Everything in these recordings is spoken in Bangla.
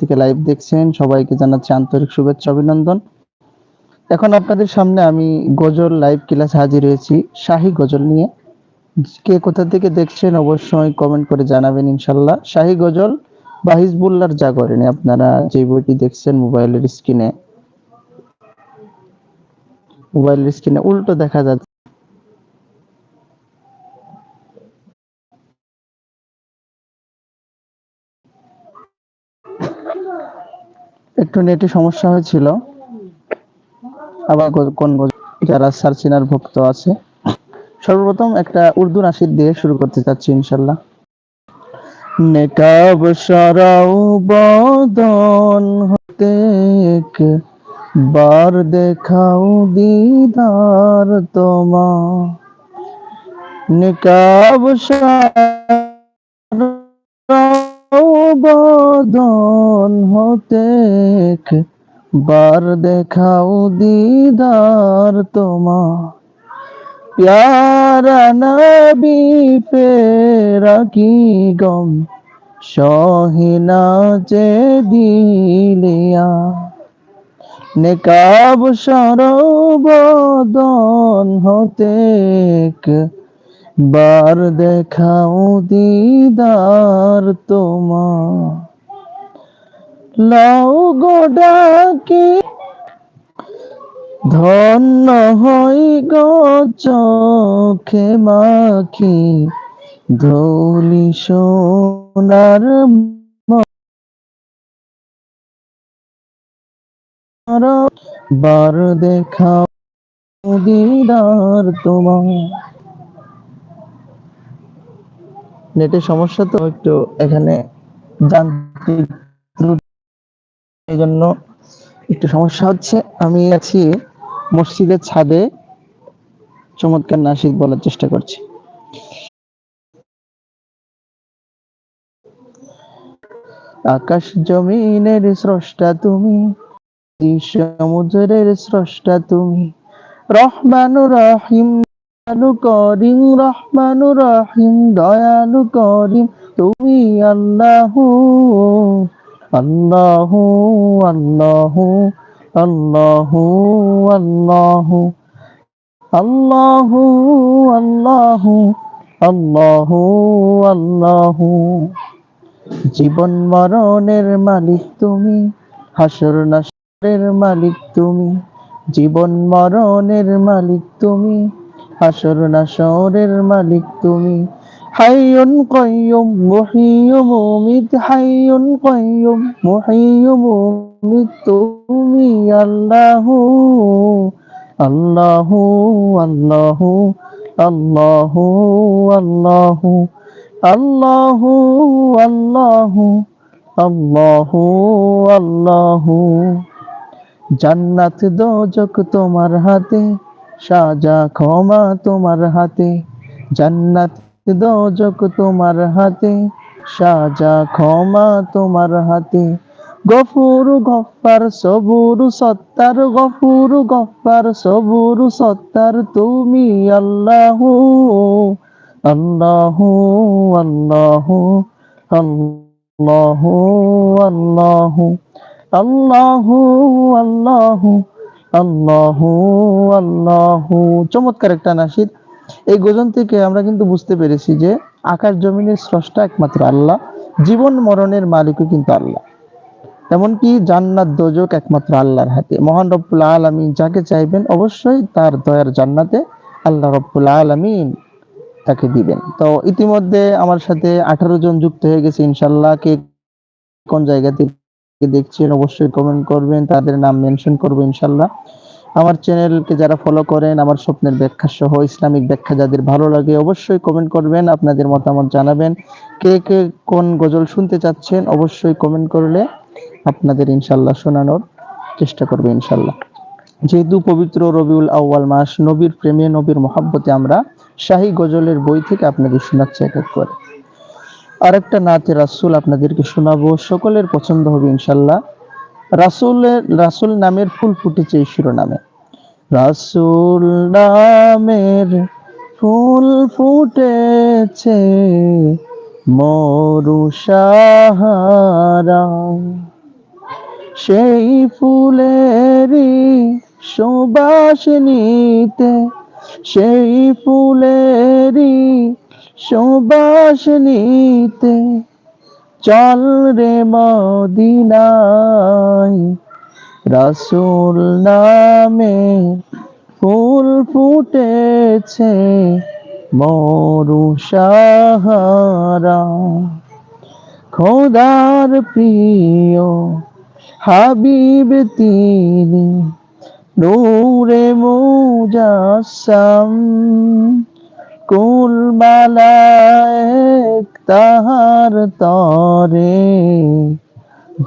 থেকে লাইভ দেখছেন, সবাইকে জানাচ্ছি আন্তরিক শুভেচ্ছা, অভিনন্দন। এখন আপনাদের সামনে আমি গজল লাইভ ক্লাস হাজির হয়েছি, শাহী গজল নিয়ে। কে কোথা থেকে দেখছেন অবশ্যই কমেন্ট করে জানাবেন ইনশাল্লাহ। শাহী গজল বা হিজবুল্লার জাগরণে, আপনারা যে বইটি দেখছেন মোবাইলের স্ক্রিনে মোবাইলের স্ক্রিনে উল্টো দেখা যাচ্ছে। একটু নেটে সমস্যা হয়েছিল। আবার কোন যারা সার্চিনার ভক্ত আছে। সর্বপ্রথম একটা উর্দু নাসিদ দিয়ে শুরু করতে চাচ্ছি ইনশাল্লাহ। নেকাব সরাও বদন হতে বার দেখাও দিদার তোমা। নেকাব সরাও বদন হতে বার দেখাও দিদার তোমা প্যারা নবী ফেরা কি গম সহিনা যে দিলিয়া নেকাব সরবদন হতে বার দেখাও দিদার তোমা লাউ ধন্য হই গো মাখি। ধৌলি সোনার বার দেখাও দিদার তোমার। নেটের সমস্যা তো একটু এখানে এই জন্য একটু সমস্যা হচ্ছে। আমি আছি মসজিদের ছাদে, চমৎকার নাসিদ বলার চেষ্টা করছি। আকাশ জমিনের স্রষ্টা তুমি সমুদ্রের স্রষ্টা তুমি রহমানু রহিম। দয়ালু করিম, রহমানু রহিম, দয়ালু করিম, তুমি আল্লাহ, আল্লাহু আল্লাহু আল্লাহু আল্লাহু আল্লাহু আল্লাহু আল্লাহু আল্লাহু। জীবন মরণের মালিক তুমি, হাসর নাসরের মালিক তুমি, জীবন মরণের মালিক তুমি হাসর নাসরের মালিক তুমি। হাইয়ুন কাইয়ুম মুহিয়্যুম মুমিত। হাইয়ুন কাইয়ুম মুহিয়্যুম মুমিত তুমি। আল্লাহু আল্লাহু আল্লাহু আল্লাহু আল্লাহু আল্লাহু আল্লাহু আল্লাহু আল্লাহু। জান্নাত দোজক তোমার হাতে সাজা ক্ষমা তোমার হাতে, জান্নাত দোজক তোমার হাতে, সাজা ক্ষমা তোমার হাতে। গফুর, গফার, সবুর, সত্তার, গফুর, গফার, সবুর, সত্তার, তুমি আল্লাহু আল্লাহু আল্লাহু আল্লাহু আল্লাহু আল্লাহু আল্লাহু। আল্লাহু আল্লাহু। চমৎকার একটা নাসিদ। এই গজন থেকে আমরা কিন্তু বুঝতে পেরেছি যে আকাশ জমিনের স্রষ্টা একমাত্র আল্লাহ, জীবন মরণের মালিকও কিন্তু আল্লাহ। এমনকি জান্নাত দোজক একমাত্র আল্লাহর হাতে। মহান রব্বুল আলামিন যাকে চাইবেন অবশ্যই তার দয়ার জান্নাতে আল্লাহ রব্বুল আলামিন তাকে দিবেন। তো ইতিমধ্যে আমার সাথে আঠারো জন যুক্ত হয়ে গেছে ইনশাল্লাহ কে কোন জায়গা থেকে দেখছেন অবশ্যই কমেন্ট করবেন, তাদের নাম মেনশন করব ইনশাল্লাহ। আমার চ্যানেলকে যারা ফলো করেন, আমার স্বপ্নের ব্যাখ্যা সহ, ইসলামিক ব্যাখ্যা যাদের ভালো লাগে অবশ্যই কমেন্ট করবেন, আপনাদের মতামত জানাবেন। কে কে কোন গজল শুনতে চাচ্ছেন অবশ্যই কমেন্ট করলে আপনাদের ইনশাল্লাহ শোনানোর চেষ্টা করবে ইনশাল্লাহ। যেহেতু পবিত্র রবিউল আউয়াল মাস, নবীর প্রেমে, নবীর মহাব্বতে আমরা শাহী গজলের বই থেকে আপনাদের শোনাচ্ছি এক এক করে। আরেকটা নাতে রাসূল আপনাদেরকে শোনাবো। সকলের পছন্দ হবে ইনশাল্লাহ রাসূলের রাসূল নামের ফুল ফুটেছে এই শিরোনামে। রাসূল নামের ফুল ফুটেছে মরু সাহারা। সেই ফুলেরই সুবাস নিতে, সেই ফুলেরই সুবাস নিতে চল রে মদিনায়। রাসূল নামে ফুল ফুটেছে মরু সাহারা। খোদার প্রিয় হাবিব তিনি নূরে মুজাসম কুল মালায়েক তাহার তরে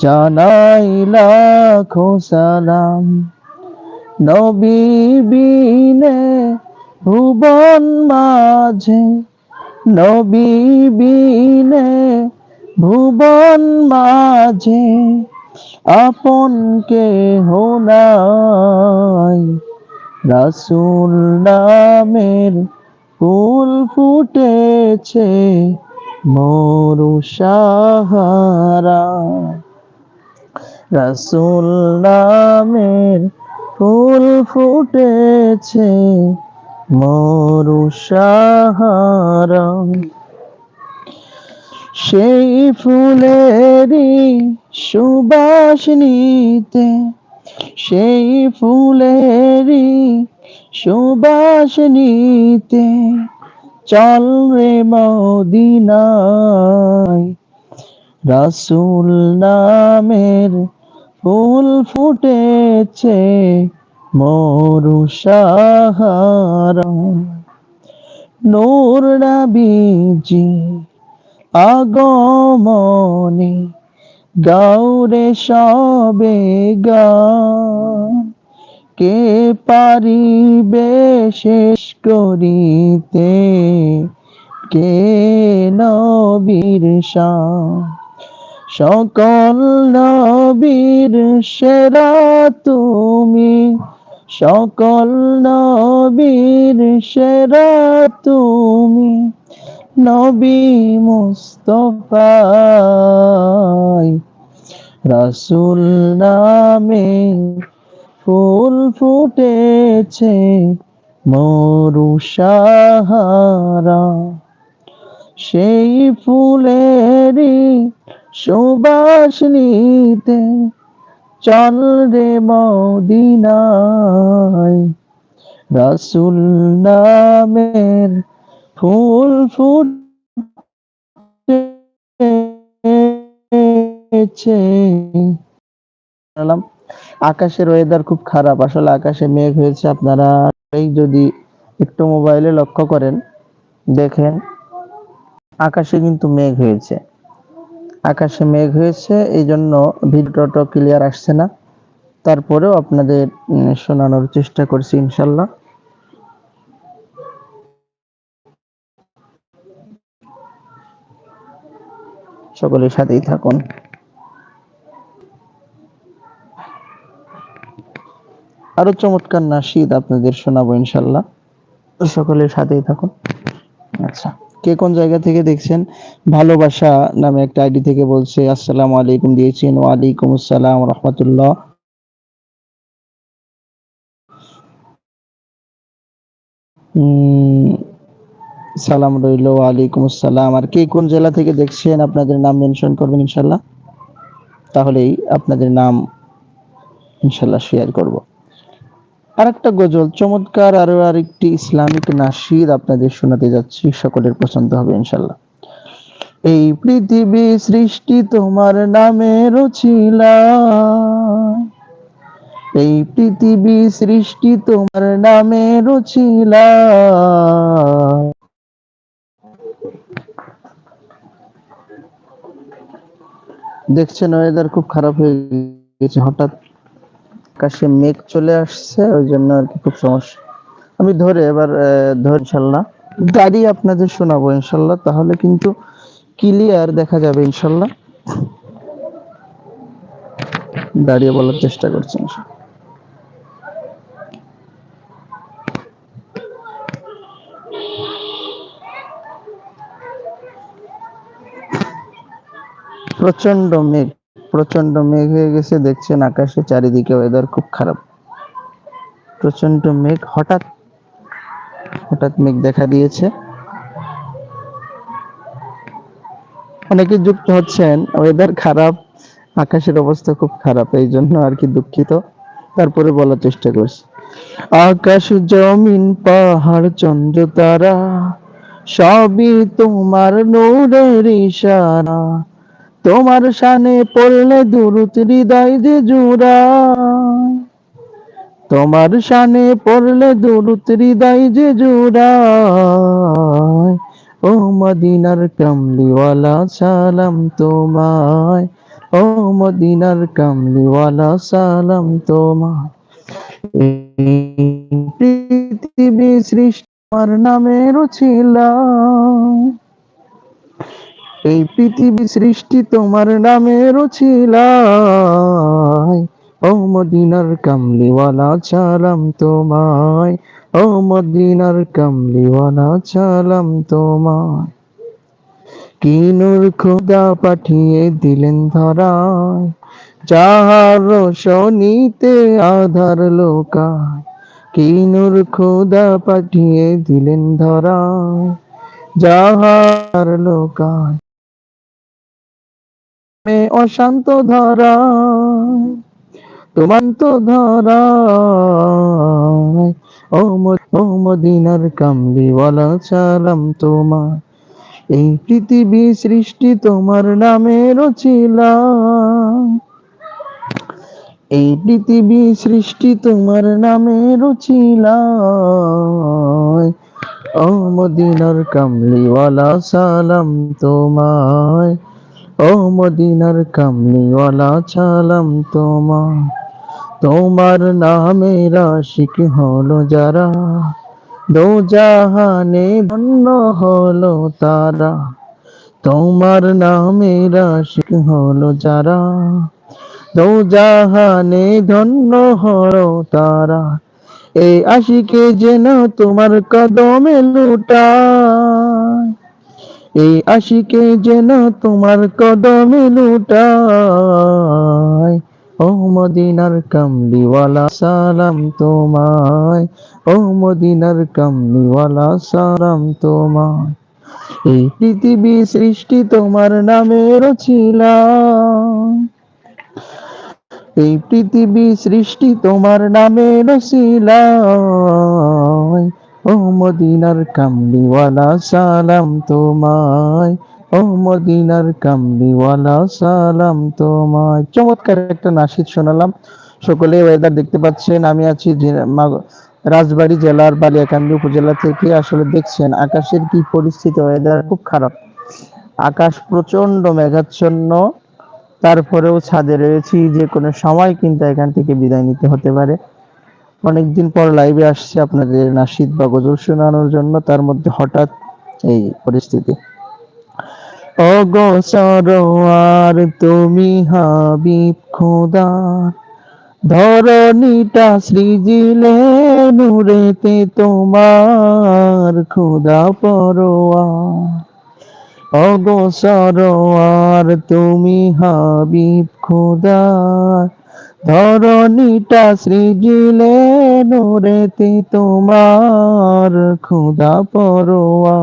জানাই লাখো নবী বিনে ভুবন মাঝে, নবী বিনে ভুবন মাঝে, আপন কে হোনাই রাসূল নামের ফুল ফুটেছে মরু সাহারা রাসূল নামের ফুল ফুটেছে মরু সাহারা সেই ফুলেরই সুবাস নিতে, সেই ফুলেরই সুবাস নিতে চল রে মদিনায়। রাসুল নামের ফুল ফুটেছে মরু সাহারা। নূর নবীজি আগমনে গৌরে সবে গান কে পারিবে শেষ করিতে? কে নবীর সকল নবীর সেরা তুমি। সকল নবীর সেরা তুমি। নবী মুস্তফায় রাসূল নামে ফুল ফুটেছে মরু সাহারা সেই ফুলেরই সুবাস নিতে চল রে মদিনায়। রাসুল নামের ফুল ফুটেছে। আকাশের ওয়েদার খুব খারাপ। আসলে আকাশে মেঘ হয়েছে আপনারা যদি একটু মোবাইলে লক্ষ্য করেন, দেখেন আকাশে কিন্তু মেঘ হয়েছে। আকাশে মেঘ হয়েছে এই জন্য ভিডিওটা ক্লিয়ার আসছে না। তারপরেও আপনাদের শোনানোর চেষ্টা করছি ইনশাল্লাহ সকলের সাথেই থাকুন। আরও চমৎকার নাশিদ আপনাদের শোনাবো ইনশাল্লাহ। সকলের সাথেই থাকুন। আচ্ছা কে কোন জায়গা থেকে দেখছেন? ভালোবাসা নামে একটা আইডি থেকে বলছে, আসসালামু আলাইকুম দিয়েছেন ওয়ালাইকুম আসসালাম রহমতুল্লাহ। সালাম রইল ওয়ালাইকুম আসসালাম। আর কে কোন জেলা থেকে দেখছেন? আপনাদের নাম মেনশন করবেন ইনশাল্লাহ। তাহলেই আপনাদের নাম ইনশাল্লাহ শেয়ার করব। আর একটা গজল, চমৎকার আরও আরেকটি ইসলামিক নাসির আপনাদের শোনাতে যাচ্ছি, সকলের পছন্দ হবে ইনশাল্লাহ। এই পৃথিবী সৃষ্টি তোমার নামে রচিলা। এই পৃথিবী সৃষ্টি তোমার নামে রচিলা। দেখছেন ওয়েদার খুব খারাপ হয়ে গেছে, হঠাৎ আকাশে মেঘ চলে আসছে, ওই জন্য আর কি খুব সমস্যা। আমি ধরে এবার ধরে ইনশাল্লাহ। গাড়ি আপনাদের শোনাবো ইনশাল্লাহ, তাহলে কিন্তু ক্লিয়ার দেখা যাবে ইনশাল্লাহ। দাঁড়িয়ে বলার চেষ্টা করছি। প্রচণ্ড মেঘ। প্রচণ্ড মেঘ হয়ে গেছে, দেখছেন আকাশে চারিদিকে ওয়েদার খুব খারাপ। প্রচণ্ড মেঘ, হঠাৎ হঠাৎ মেঘ দেখা দিয়েছে। অনেকে যুক্ত হচ্ছেন ওয়েদার খারাপ, আকাশের অবস্থা খুব খারাপ, এই জন্য আর কি দুঃখিত। তারপরে বলার চেষ্টা করছি। আকাশ জমিন, পাহাড়, চন্দ্র, তারা, সবই তোমার নূরের ইশারা। তোমার শানে পড়লে দুরুত হৃদয় যে জুড়া। তোমার শানে পড়লে দুরুত হৃদয় যে জুড়ায় ও মদিনার কামলিওয়ালা, সালাম তোমায়। ও মদিনার কামলিওয়ালা, সালাম তোমায়। পৃথিবী সৃষ্টি আমার নামের ছিলাম এই পৃথিবী সৃষ্টি তোমার নামের ছিলাই ও মদিনার কামলিওয়ালা চালাম তোমায়। ও মদিনার কামলিওয়ালা চালাম তোমায়। কিনুর খোদা পাঠিয়ে দিলেন ধরায়। যাহার শনিতে আধার লোকায়। কিনুর খোদা পাঠিয়ে দিলেন ধরায়। যাহার লোকায় মে অশান্ত ধরা, তোমান্ত ধরা। ও মদিনার কামলিওয়ালা চালাম তোমার। এই পৃথিবী সৃষ্টি তোমার নামে রচিলাম। এই পৃথিবী সৃষ্টি তোমার নামে রচিলাম। ও মদিনার কামলিওয়ালা, সালাম তোমায় ও মদিনার কামলিওয়ালা সালাম তোমায় তোমার নামে রাশিক হলো যারা দো জাহানে ধন্য হলো তারা। তোমার নামে রাশিক হলো যারা দো জাহানে ধন্য হলো তারা। এই আশিকে যেন তোমার কদমে লুটায় এই আশিকে যেন তোমার কদমে লুটায় ও মদিনার কামলিওয়ালা, সালাম তোমায়। ও মদিনার কামলিওয়ালা, সালাম তোমায়। এই পৃথিবী সৃষ্টি তোমার নামে রচিলাম এই পৃথিবী সৃষ্টি তোমার নামে রসিলায় ও মদিনার কামলিওয়ালা, সালাম তোমায়। ও মদিনার কামলিওয়ালা, সালাম তোমায়। চমৎকার একটা নাসিদ শোনালাম। সকলে ওয়েদার দেখতে পাচ্ছেন, আমি আছি রাজবাড়ী জেলার বালিয়াকান্দি উপজেলা থেকে। আসলে দেখছেন, আকাশের কি পরিস্থিতি ওয়েদার খুব খারাপ। আকাশ প্রচণ্ড মেঘাচ্ছন্ন। তারপরেও ছাদে রয়েছি যে কোনো সময় কিন্তু এখান থেকে বিদায় নিতে হতে পারে। অনেকদিন পর লাইভে আসছে আপনাদের নাসিদ বা গজল শোনানোর জন্য, তার মধ্যে হঠাৎ এই পরিস্থিতি। ও গো সরোয়ার, তুমি হাবিব খোদা, ধরণীটা সৃজিলে নূরেতে তোমার খোদা পরোয়া। অগো সরোয়ার, তুমি হাবিব খোদা ধরণীটা সৃজিলে নূরেতে তোমার খোদা পরোয়া।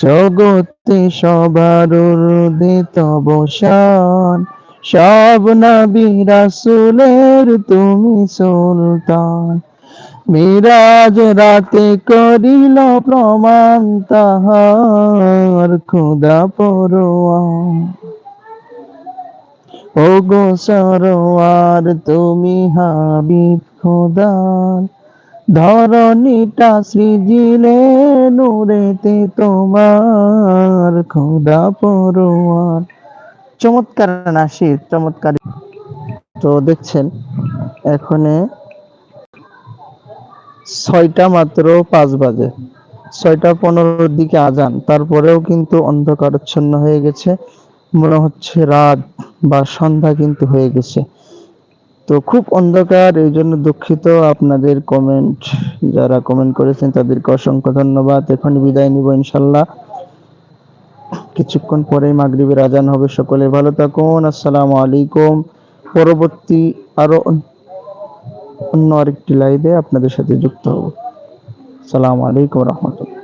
জগতে সবার উর্দে তব শান সব নবী রাসূলের তুমি সুলতান। মিরাজ রাতে করিল প্রমাণ তাহার খুদা পরোয়া। ও গো সরোয়ার, তুমি হাবিব খোদার ধরণীটা সৃজিলে নূরেতে তোমার খোদা পরোয়ার। চমৎকার নাসির, চমৎকার। তো দেখছেন, এখানে ছয়টা মাত্র পাঁচ বাজে। ছয়টা পনেরোর দিকে আজান, তারপরেও কিন্তু অন্ধকারচ্ছন্ন হয়ে গেছে। মনে হচ্ছে রাত বা সন্ধ্যা কিন্তু হয়ে গেছে। তো খুব অন্ধকার, এই জন্য দুঃখিত আপনাদের কমেন্ট যারা কমেন্ট করেছেন তাদেরকে অসংখ্য ধন্যবাদ। এখন বিদায় নিব ইনশাল্লাহ। কিছুক্ষণ পরেই মাগরিবের আজান হবে। সকলে ভালো থাকুন। আসসালামু আলাইকুম। পরবর্তী আরও অন্য আরেকটি লাইভে আপনাদের সাথে যুক্ত হব। আসসালামু আলাইকুম রহমতুল্লাহ।